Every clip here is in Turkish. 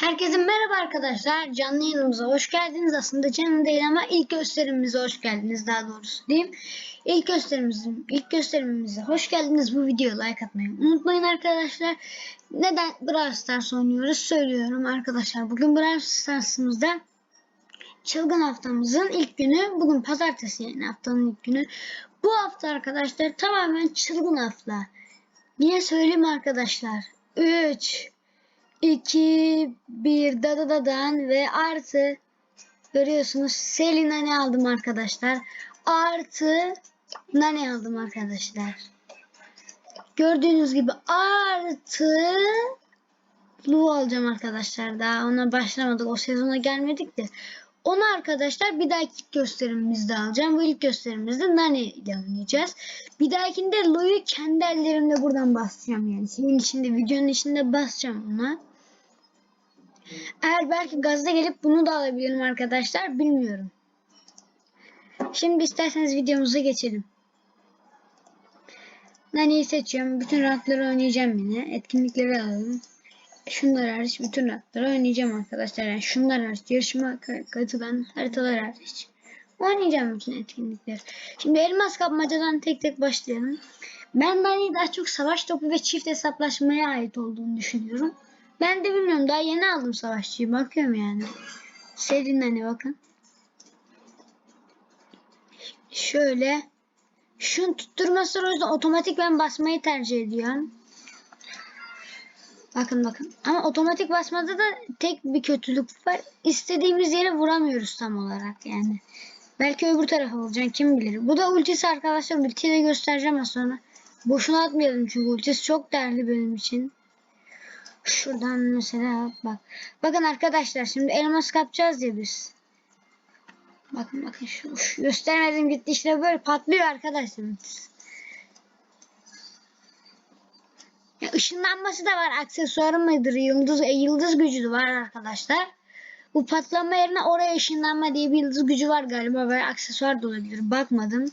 Herkese merhaba arkadaşlar. Canlı yayınımıza hoş geldiniz. Aslında canlı değil ama ilk gösterimimize hoş geldiniz daha doğrusu diyeyim. İlk gösterimizin ilk gösterimimize hoş geldiniz. Bu videoya like atmayı unutmayın arkadaşlar. Neden Brawl Stars oynuyoruz söylüyorum arkadaşlar. Bugün Brawl Stars'ımızda çılgın haftamızın ilk günü. Bugün pazartesi yani haftanın ilk günü. Bu hafta arkadaşlar tamamen çılgın hafta. Yine söyleyeyim arkadaşlar. 3 2 1 dadadadan ve artı görüyorsunuz Selin nane aldım arkadaşlar. Artı nane aldım arkadaşlar. Gördüğünüz gibi artı Lu alacağım arkadaşlar. Daha ona başlamadık. O sezona gelmedik de. Onu arkadaşlar bir dahaki gösterimimizde alacağım. Bu ilk gösterimimizde Nane ile oynayacağız. Bir dahakinde Lu'yu kendi ellerimle buradan basacağım yani. Şeyin içinde, videonun içinde basacağım ona. Eğer belki gazda gelip bunu da alabilirim arkadaşlar. Bilmiyorum. Şimdi isterseniz videomuza geçelim. Nane'yi seçiyorum. Bütün rankları oynayacağım yine. Etkinlikleri alalım. Şunlar hariç bütün rankları oynayacağım arkadaşlar. Yani şunlar hariç yarışma katılan haritalar hariç. Oynayacağım bütün etkinlikleri. Şimdi elmas kapmacadan tek tek başlayalım. Ben Nane'yi daha çok savaş topu ve çift hesaplaşmaya ait olduğunu düşünüyorum. Ben de bilmiyorum daha yeni aldım savaşçıyı bakıyorum yani. Selin hani bakın. Şöyle. Şunu tutturması o yüzden otomatik ben basmayı tercih ediyorum. Bakın bakın. Ama otomatik basmada da tek bir kötülük var. İstediğimiz yere vuramıyoruz tam olarak yani. Belki öbür tarafa vuracaksın kim bilir. Bu da ultisi arkadaşlar. Ultiyi de göstereceğim az sonra. Boşuna atmayalım çünkü ultisi çok değerli benim için. Şuradan mesela bak. Bakın arkadaşlar şimdi elmas kapacağız ya biz. Bakın bakın şu, şu göstermedim gitti işte böyle patlıyor arkadaşlar. Ya ışınlanması da var aksesuarı mıdır yıldız e, yıldız gücü de var arkadaşlar. Bu patlama yerine oraya ışınlanma diye bir yıldız gücü var galiba böyle aksesuar da olabilir bakmadım.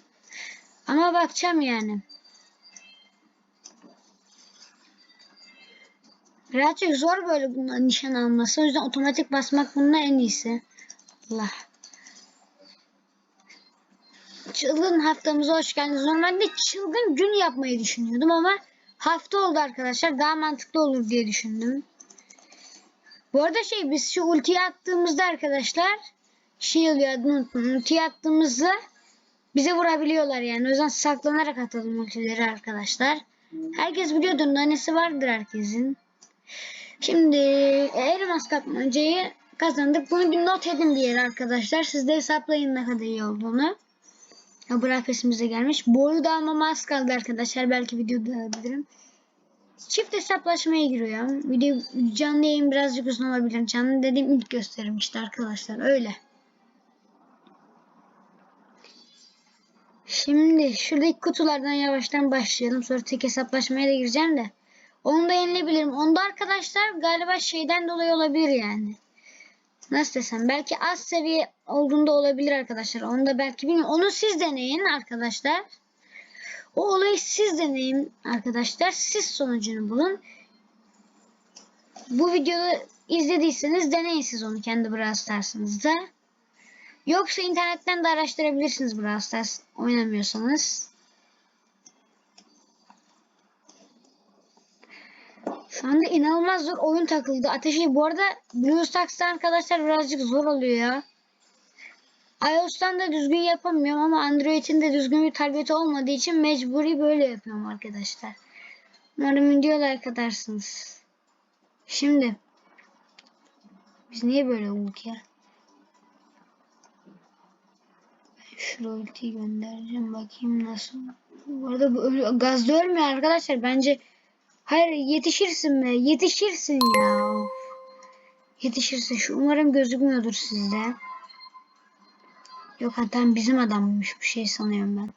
Ama bakacağım yani. Birazcık zor böyle bunun nişan alması. O yüzden otomatik basmak bunun en iyisi. Allah. Çılgın haftamıza hoş geldiniz. Normalde çılgın gün yapmayı düşünüyordum ama hafta oldu arkadaşlar. Daha mantıklı olur diye düşündüm. Bu arada şey biz şu ultiyi attığımızda arkadaşlar şey oluyor adını unuttum. Ultiyi attığımızda bize vurabiliyorlar yani. O yüzden saklanarak atalım ultileri arkadaşlar. Herkes biliyordur. Nanesi vardır herkesin. Şimdi elmas kapmacayı kazandık. Bunu bir not edin bir yere arkadaşlar. Siz de hesaplayın ne kadar iyi olduğunu. Bırak pesimize gelmiş. Boyu da almama az kaldı arkadaşlar. Belki videoda alabilirim. Çift hesaplaşmaya giriyorum. Video canlı yayın birazcık uzun olabilir. Canlı dediğim ilk gösterim işte arkadaşlar. Öyle. Şimdi şuradaki kutulardan yavaştan başlayalım. Sonra tek hesaplaşmaya da gireceğim de. Onu da yenilebilirim. Onda arkadaşlar galiba şeyden dolayı olabilir yani. Nasıl desem belki az seviye olduğunda olabilir arkadaşlar. Onu da belki bilmiyorum. Onu siz deneyin arkadaşlar. O olayı siz deneyin arkadaşlar. Siz sonucunu bulun. Bu videoyu izlediyseniz deneyin siz onu kendi Brawl Stars'ınızda. Yoksa internetten de araştırabilirsiniz Brawl Stars oynamıyorsanız. Şu anda inanılmaz zor oyun takıldı. Ateşi bu arada BlueStacks'ta arkadaşlar birazcık zor oluyor ya. iOS'tan da düzgün yapamıyorum ama Android'in de düzgün bir tableti olmadığı için mecburi böyle yapıyorum arkadaşlar. Umarım video like atarsınız. Şimdi biz niye böyle olduk ya? Şu ultiyi göndereceğim bakayım nasıl. Bu arada bu gazda ölmüyor arkadaşlar. Bence Hayır yetişirsin mi? Yetişirsin ya. Yetişirsin. Şu umarım gözükmüyordur sizde. Yok hatta bizim adammış bir şey sanıyorum ben.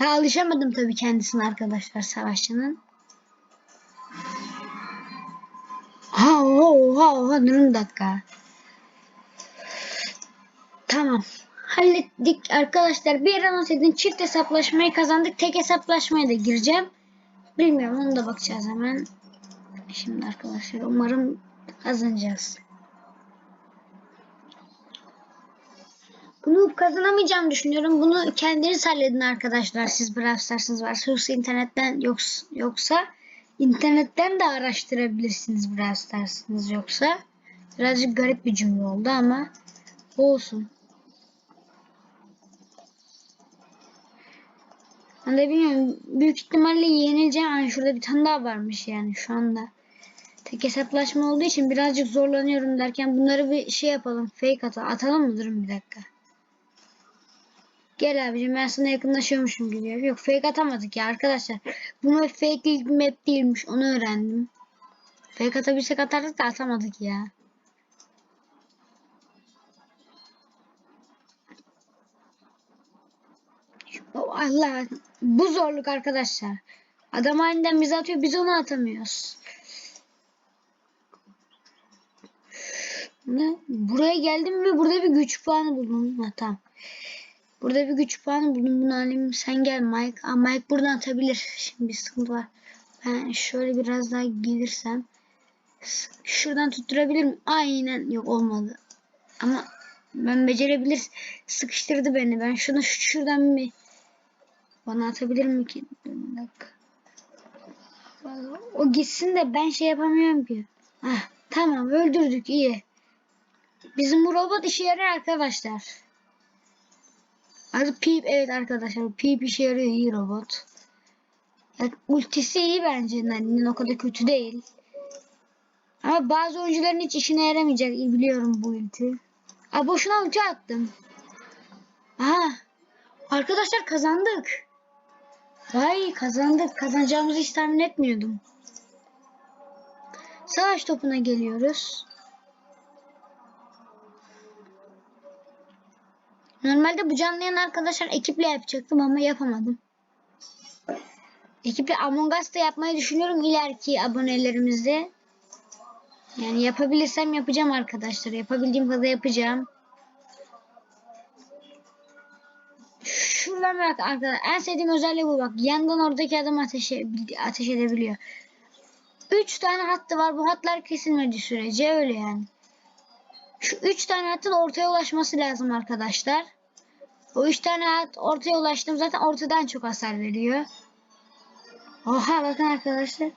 Daha alışamadım tabii kendisine arkadaşlar savaşçının. Ha oha oha durun bir dakika. Tamam. Hallettik arkadaşlar. Bir anons edin. Çift hesaplaşmayı kazandık. Tek hesaplaşmaya da gireceğim. Bilmiyorum onu da bakacağız hemen. Şimdi arkadaşlar umarım Kazanacağız. Bunu kazanamayacağımı düşünüyorum. Bunu kendiniz halledin arkadaşlar. Siz Brawl Stars'ınız varsa yoksa internetten yoksa, yoksa internetten de araştırabilirsiniz Brawl Stars'ınız yoksa. Birazcık garip bir cümle oldu ama olsun. Ben de bilmiyorum. Büyük ihtimalle yenileceğim. Yani şurada bir tane daha varmış yani şu anda. Tek hesaplaşma olduğu için birazcık zorlanıyorum derken bunları bir şey yapalım. Fake atalım. Atalım mı? Durun bir dakika. Gel abicim ben sana yakınlaşıyormuşum gibi. Yok fake atamadık ya arkadaşlar. Bu map fake değil, map değilmiş. Onu öğrendim. Fake atabilsek atardık da atamadık ya. Allah bu zorluk arkadaşlar. Adam aniden bizi atıyor biz onu atamıyoruz. Ne? Buraya geldim ve burada bir güç puanı buldum. Ha, tamam. Burada bir güç puanı buldum. Bunu alayım. Sen gel Mike. Aa, Mike buradan atabilir. Şimdi bir sıkıntı var. Ben şöyle biraz daha gelirsem. Şuradan tutturabilirim. Aynen. Yok olmadı. Ama ben becerebilir. Sıkıştırdı beni. Ben şunu şuradan bir bana atabilir mi ki? O gitsin de ben şey yapamıyorum ki. Ah, tamam öldürdük iyi. Bizim bu robot işe yarar arkadaşlar. Artık Peep evet arkadaşlar Peep işe yarıyor iyi robot. Yani ultisi iyi bence. Yani o kadar kötü değil. Ama bazı oyuncuların hiç işine yaramayacak. Biliyorum bu ulti. Aa, boşuna ulti attım. Aha. Arkadaşlar kazandık. Vay kazandık. Kazanacağımızı hiç tahmin etmiyordum. Savaş topuna geliyoruz. Normalde bu canlı yayın arkadaşlar ekiple yapacaktım ama yapamadım. Ekiple Among Us da yapmayı düşünüyorum ileriki abonelerimizde. Yani yapabilirsem yapacağım arkadaşlar. Yapabildiğim kadar yapacağım. Şuradan bak arkadaşlar. En sevdiğim özelliği bu bak. Yandan oradaki adam ateş, ateş edebiliyor. 3 tane hattı var. Bu hatlar kesilmedi sürece öyle yani. Şu 3 tane hattın ortaya ulaşması lazım arkadaşlar. O 3 tane hat ortaya ulaştım. Zaten ortadan çok hasar veriyor. Oha bakın arkadaşlar.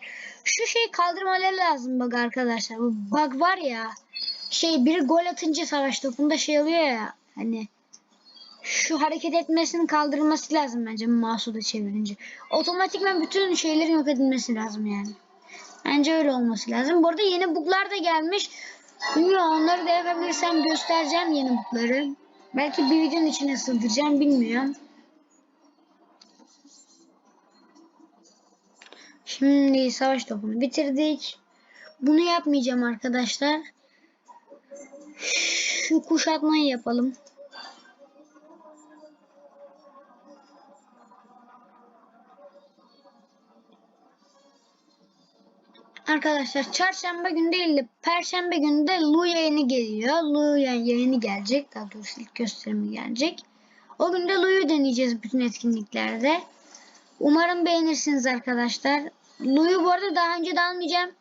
Şu şeyi kaldırmaları lazım bak arkadaşlar. Bu bug var ya. Şey biri gol atınca savaş topunda şey oluyor ya. Hani şu hareket etmesinin kaldırılması lazım bence mouse'u da çevirince. Otomatikman bütün şeylerin yok edilmesi lazım yani. Bence öyle olması lazım. Bu arada yeni buglar da gelmiş. Bilmiyorum onları da yapabilirsem göstereceğim yeni bugları. Belki bir videonun içine sığdıracağım bilmiyorum. Şimdi savaş topunu bitirdik. Bunu yapmayacağım arkadaşlar. Şu kuşatmayı yapalım. Arkadaşlar çarşamba günü değil de perşembe günü de Lu yayını geliyor. Lu yayını gelecek. Daha doğrusu ilk gösterimi gelecek. O gün de Lu'yu deneyeceğiz bütün etkinliklerde. Umarım beğenirsiniz arkadaşlar. Lu'yu bu arada daha önce de almayacağım.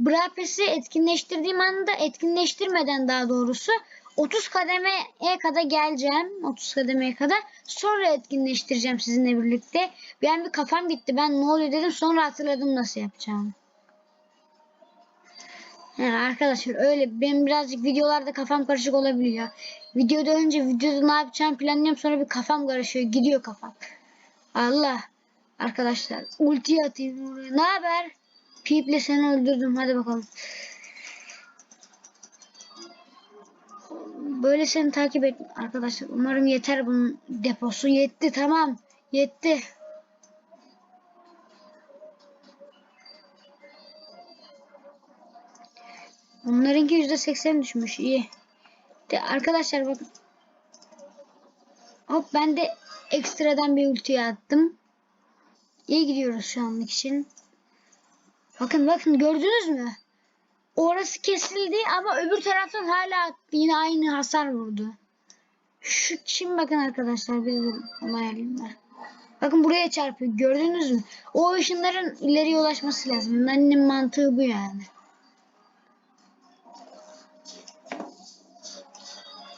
Brapes'i etkinleştirdiğim anda etkinleştirmeden daha doğrusu 30 kademeye kadar geleceğim. 30 kademeye kadar. Sonra etkinleştireceğim sizinle birlikte. Ben bir kafam gitti. Ben ne oluyor dedim. Sonra hatırladım nasıl yapacağım. Yani arkadaşlar öyle benim birazcık videolarda kafam karışık olabiliyor. Videoda önce videoda ne yapacağım planlıyorum sonra bir kafam karışıyor. Gidiyor kafam. Allah. Arkadaşlar ulti atayım oraya. Ne haber? Piple seni öldürdüm. Hadi bakalım. Böyle seni takip et arkadaşlar. Umarım yeter bunun deposu. Yetti tamam. Yetti. Onlarınki %80 düşmüş. iyi. De arkadaşlar bakın. Hop ben de ekstradan bir ultiye attım. İyi gidiyoruz şu anlık için. Bakın bakın gördünüz mü? Orası kesildi ama öbür taraftan hala yine aynı hasar vurdu. Şu şimdi bakın arkadaşlar bir onu ayarlayayım ben. Bakın buraya çarpıyor. Gördünüz mü? O ışınların ileriye ulaşması lazım. Annemin mantığı bu yani.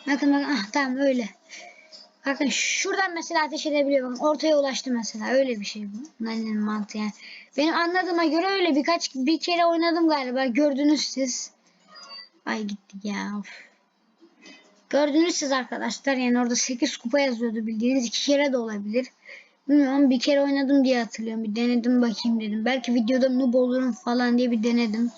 Bakın bakın ah tamam öyle. Bakın şuradan mesela ateş edebiliyor. Bakın ortaya ulaştı mesela. Öyle bir şey bu. Nani'nin mantığı yani. Benim anladığıma göre öyle birkaç bir kere oynadım galiba. Gördünüz siz. Ay gittik ya. Of. Gördünüz siz arkadaşlar. Yani orada 8 kupa yazıyordu bildiğiniz. iki kere de olabilir. Bilmiyorum bir kere oynadım diye hatırlıyorum. Bir denedim bakayım dedim. Belki videoda noob olurum falan diye bir denedim.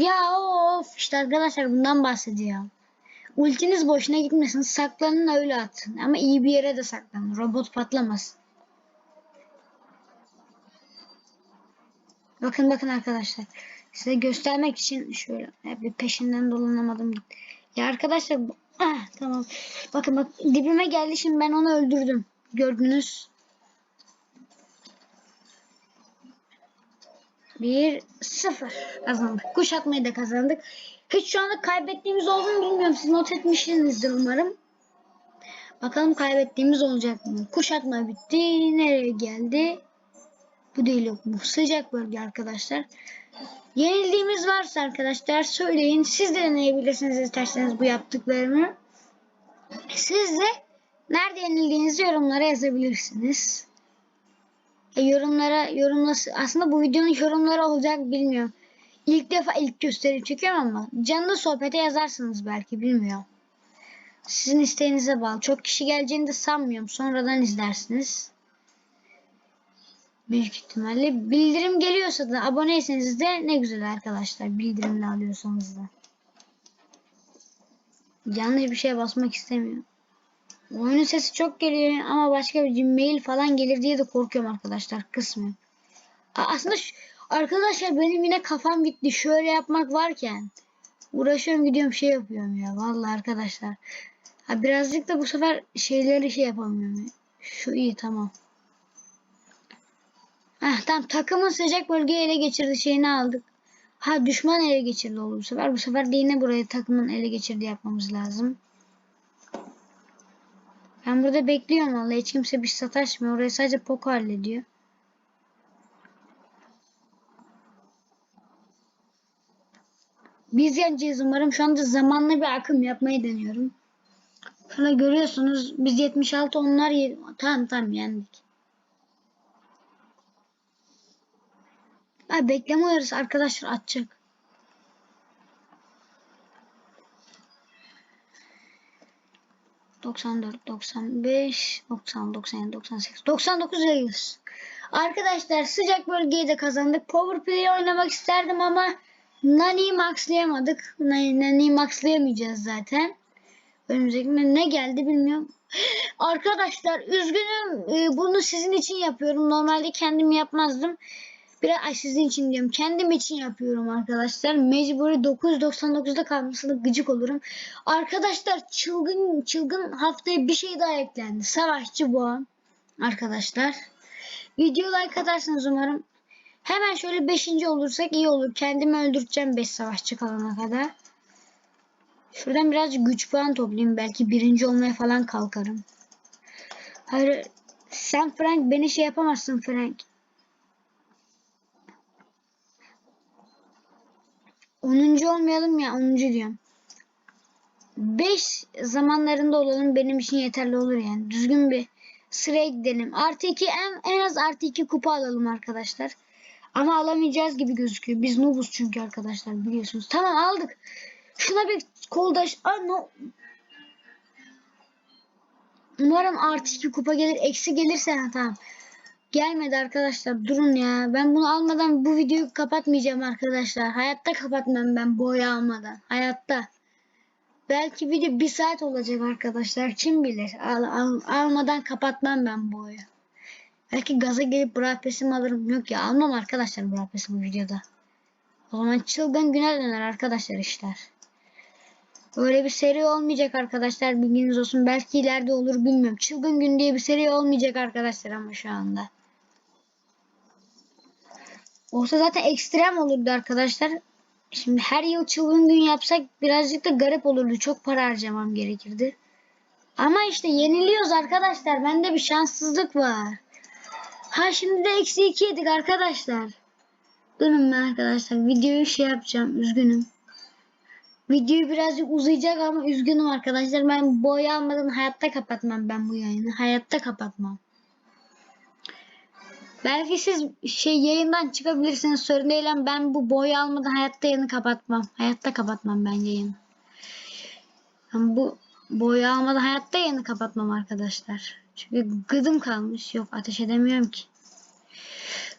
Ya of işte arkadaşlar bundan bahsediyor. Ultiniz boşuna gitmesin. Saklanın öyle atın. Ama iyi bir yere de saklanın. Robot patlamasın. Bakın bakın arkadaşlar. Size göstermek için şöyle bir peşinden dolanamadım. Ya arkadaşlar ah, tamam. Bakın bak dibime geldi şimdi ben onu öldürdüm. Gördünüz. Bir sıfır kazandık. Kuşatmayı da kazandık. Hiç şu anda kaybettiğimiz olduğunu bilmiyorum. Siz not etmişsinizdir umarım. Bakalım kaybettiğimiz olacak mı? Kuşatma bitti. Nereye geldi? Bu değil yok mu? Sıcak bölge arkadaşlar. Yenildiğimiz varsa arkadaşlar söyleyin. Siz de deneyebilirsiniz isterseniz bu yaptıklarımı. Siz de nerede yenildiğinizi yorumlara yazabilirsiniz. E, yorumlara yorumlası aslında bu videonun yorumları olacak bilmiyorum. İlk defa ilk gösteri çekiyorum ama canlı sohbete yazarsınız belki bilmiyorum. Sizin isteğinize bağlı. Çok kişi geleceğini de sanmıyorum. Sonradan izlersiniz. Büyük ihtimalle. Bildirim geliyorsa da aboneyseniz de ne güzel arkadaşlar. Bildirimle alıyorsanız da. Yanlış bir şeye basmak istemiyorum. Oyunun sesi çok geliyor ama başka bir mail falan gelir diye de korkuyorum arkadaşlar. A- Aslında şu- arkadaşlar benim yine kafam gitti. Şöyle yapmak varken uğraşıyorum gidiyorum şey yapıyorum ya. Vallahi arkadaşlar. Ha birazcık da bu sefer şeyleri şey yapamıyorum. Şu iyi tamam. Heh, tamam takımın sıcak bölgeyi ele geçirdi şeyini aldık. Ha düşman ele geçirdi oldu bu sefer. Bu sefer de yine burayı takımın ele geçirdi yapmamız lazım. Ben burada bekliyorum vallahi hiç kimse bir şey sataşmıyor. Orayı sadece Poco hallediyor. Biz yeneceğiz umarım. Şu anda zamanlı bir akım yapmayı deniyorum. Şöyle görüyorsunuz biz 76 onlar. Tamam tamam yendik. Ha, bekleme uyarısı arkadaşlar atacak. Doksan dört, doksan beş, doksan, doksan yedi, doksan sekiz, doksan dokuz ve yüz. Arkadaşlar sıcak bölgeyi de kazandık. Power Play oynamak isterdim ama Nani'yi maxlayamadık. Nani- Nani'yi maxlayamayacağız zaten. Önümüzdeki ne geldi bilmiyorum. Arkadaşlar üzgünüm. Ee, Bunu sizin için yapıyorum. Normalde kendim yapmazdım. Biraz sizin için diyorum. Kendim için yapıyorum arkadaşlar. Mecburi 999'da kalmasına gıcık olurum. Arkadaşlar çılgın çılgın haftaya bir şey daha eklendi. Savaşçı boğa. Arkadaşlar. Video like atarsınız umarım. Hemen şöyle 5. olursak iyi olur. Kendimi öldüreceğim 5 savaşçı kalana kadar. Şuradan birazcık güç puan toplayayım. Belki birinci olmaya falan kalkarım. Hayır. Sen Frank beni şey yapamazsın Frank. 10. olmayalım ya 10. diyorum. 5 zamanlarında olalım benim için yeterli olur yani. Düzgün bir sıraya gidelim. Artı 2 en, en az artı 2 kupa alalım arkadaşlar. Ama alamayacağız gibi gözüküyor. Biz noobuz çünkü arkadaşlar biliyorsunuz. Tamam aldık. Şuna bir koldaş. Aa, no. Umarım artı 2 kupa gelir. Eksi gelirse tamam. Gelmedi arkadaşlar. Durun ya. Ben bunu almadan bu videoyu kapatmayacağım arkadaşlar. Hayatta kapatmam ben boya almadan. Hayatta. Belki video bir saat olacak arkadaşlar. Kim bilir. Al, al- almadan kapatmam ben boyu. Belki gaza gelip Brawl Pass'imi alırım. Yok ya almam arkadaşlar Brawl Pass'i bu videoda. O zaman çılgın güne döner arkadaşlar işler. Öyle bir seri olmayacak arkadaşlar bilginiz olsun. Belki ileride olur bilmiyorum. Çılgın gün diye bir seri olmayacak arkadaşlar ama şu anda. Olsa zaten ekstrem olurdu arkadaşlar. Şimdi her yıl çılgın gün yapsak birazcık da garip olurdu. Çok para harcamam gerekirdi. Ama işte yeniliyoruz arkadaşlar. Bende bir şanssızlık var. Ha şimdi de eksi 2 yedik arkadaşlar. Durun ben arkadaşlar. Videoyu şey yapacağım. Üzgünüm. Videoyu birazcık uzayacak ama üzgünüm arkadaşlar. Ben boy almadan hayatta kapatmam ben bu yayını. Hayatta kapatmam. Belki siz şey yayından çıkabilirsiniz sorun değil ama ben bu boy almadan hayatta yayını kapatmam. Hayatta kapatmam ben yayını. Ben bu boy almadan hayatta yayını kapatmam arkadaşlar. Çünkü gıdım kalmış. Yok ateş edemiyorum ki.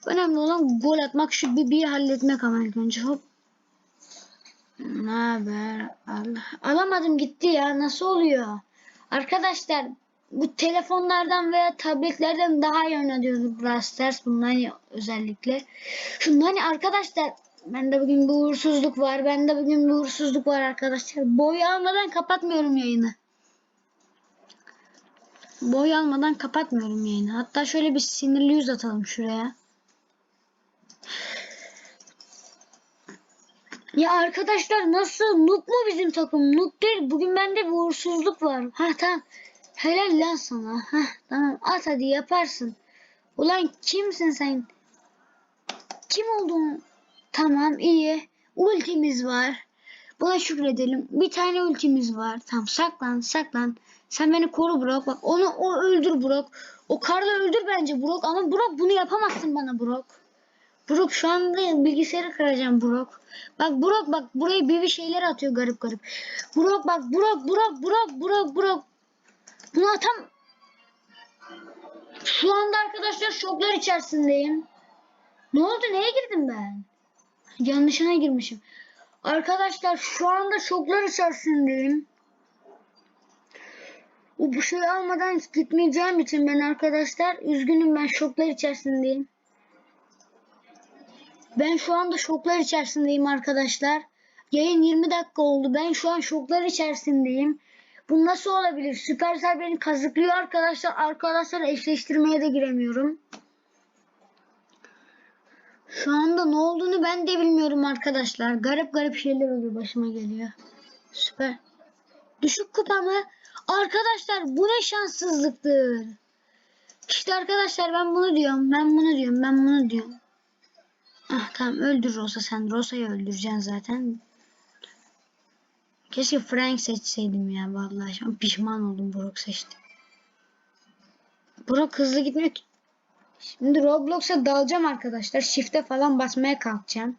Önemli olan gol atmak şu bir halletmek ama ilk önce hop. Ne haber? Allah. Alamadım gitti ya. Nasıl oluyor? Arkadaşlar bu telefonlardan veya tabletlerden daha iyi oynanıyordu Brawl Stars. Bunlar hani özellikle. Şundan hani arkadaşlar bende bugün bir uğursuzluk var. Bende bugün bir uğursuzluk var arkadaşlar. Boy almadan kapatmıyorum yayını. Boy almadan kapatmıyorum yayını. Hatta şöyle bir sinirli yüz atalım şuraya. Ya arkadaşlar nasıl? Noob mu bizim takım? Noob değil. Bugün bende bir uğursuzluk var. Ha tamam. Helal lan sana. Ha tamam. At hadi yaparsın. Ulan kimsin sen? Kim oldun? Tamam iyi. Ultimiz var. Buna şükredelim. Bir tane ultimiz var. Tamam saklan saklan. Sen beni koru Brock. Bak onu o öldür Brock. O karla öldür bence Brock. Ama Brock bunu yapamazsın bana Brock. Brock şu anda bilgisayarı kıracağım Brock. Bak Brock bak buraya bir şeyler atıyor garip garip. Brock bak Brock Brock Brock Brock Brock. Bunu atam. Şu anda arkadaşlar şoklar içerisindeyim. Ne oldu neye girdim ben? Yanlışına girmişim. Arkadaşlar şu anda şoklar içerisindeyim. O bu şeyi almadan gitmeyeceğim için ben arkadaşlar üzgünüm ben şoklar içerisindeyim. Ben şu anda şoklar içerisindeyim arkadaşlar. Yayın 20 dakika oldu. Ben şu an şoklar içerisindeyim. Bu nasıl olabilir? Süpersel beni kazıklıyor arkadaşlar. Arkadaşlar eşleştirmeye de giremiyorum. Şu anda ne olduğunu ben de bilmiyorum arkadaşlar. Garip garip şeyler oluyor başıma geliyor. Süper. Düşük kupa mı? Arkadaşlar bu ne şanssızlıktır. İşte arkadaşlar ben bunu diyorum. Ben bunu diyorum. Ben bunu diyorum. Ah tamam öldür Rosa sen. Rosa'yı öldüreceksin zaten. Keşke Frank seçseydim ya vallahi. Şu an pişman oldum Brock seçtim. Brock hızlı gitmiyor ki. Şimdi Roblox'a dalacağım arkadaşlar. Shift'e falan basmaya kalkacağım.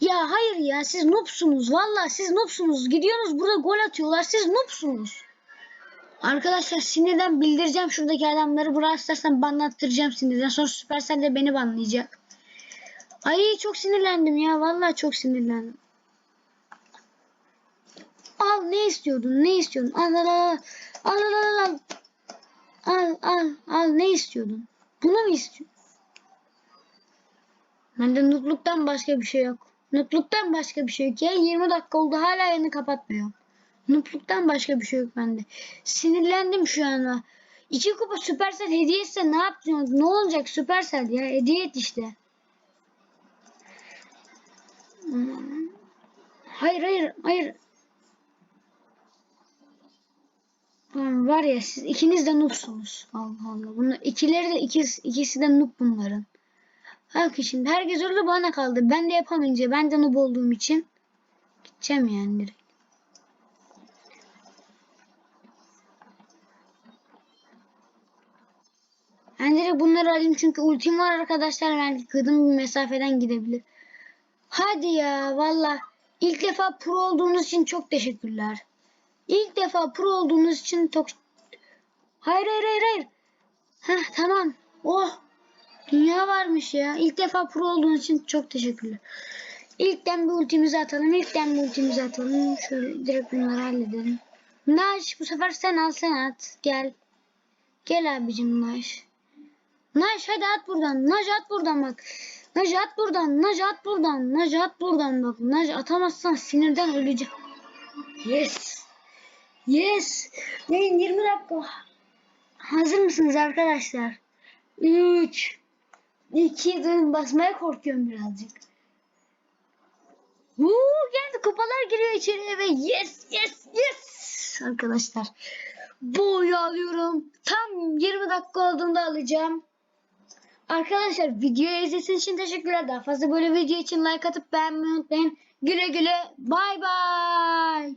Ya hayır ya siz noobsunuz. Vallahi siz noobsunuz. Gidiyorsunuz burada gol atıyorlar. Siz noobsunuz. Arkadaşlar sinirden bildireceğim şuradaki adamları. Brawl Stars'tan banlattıracağım sinirden. Sonra Supercell de beni banlayacak. Ay çok sinirlendim ya. Vallahi çok sinirlendim. Al ne istiyordun? Ne istiyordun? Al al al. Al al al al. Al al ne istiyordun? Bunu mu istiyorsun? Bende nutluktan başka bir şey yok. Nutluktan başka bir şey yok ya. 20 dakika oldu hala yayını kapatmıyor. Nutluktan başka bir şey yok bende. Sinirlendim şu anda. İki kupa Supercell hediye etse ne yapacaksın? Ne olacak Supercell ya? Hediye et işte. Hmm. Hayır hayır hayır. Lan var ya siz ikiniz de noobsunuz. Allah Allah. Bunlar ikileri de ikisi, ikisi de noob bunların. Bak şimdi herkes öldü bana kaldı. Ben de yapamayınca ben de noob olduğum için gideceğim yani direkt. Ben direkt bunları alayım çünkü ultim var arkadaşlar. Belki kıdım bir mesafeden gidebilir. Hadi ya valla. İlk defa pro olduğunuz için çok teşekkürler. İlk defa pro olduğunuz için çok... Hayır hayır hayır hayır. Heh tamam. Oh. Dünya varmış ya. İlk defa pro olduğunuz için çok teşekkürler. İlkten bir ultimizi atalım. İlkten bir ultimizi atalım. Şöyle direkt bunları halledelim. Naş bu sefer sen al sen at. Gel. Gel abicim Naş. Naş hadi at buradan. Naş at buradan bak. Naş at buradan. Naş at buradan. Naş at buradan bak. Naş atamazsan sinirden öleceğim. Yes. Yes. Yayın 20 dakika. Hazır mısınız arkadaşlar? 3 2 durun basmaya korkuyorum birazcık. Woo, geldi kupalar giriyor içeriye ve yes yes yes arkadaşlar. Boyu alıyorum. Tam 20 dakika olduğunda alacağım. Arkadaşlar videoyu izlediğiniz için teşekkürler. Daha fazla böyle video için like atıp beğenmeyi unutmayın. Güle güle. Bay bay.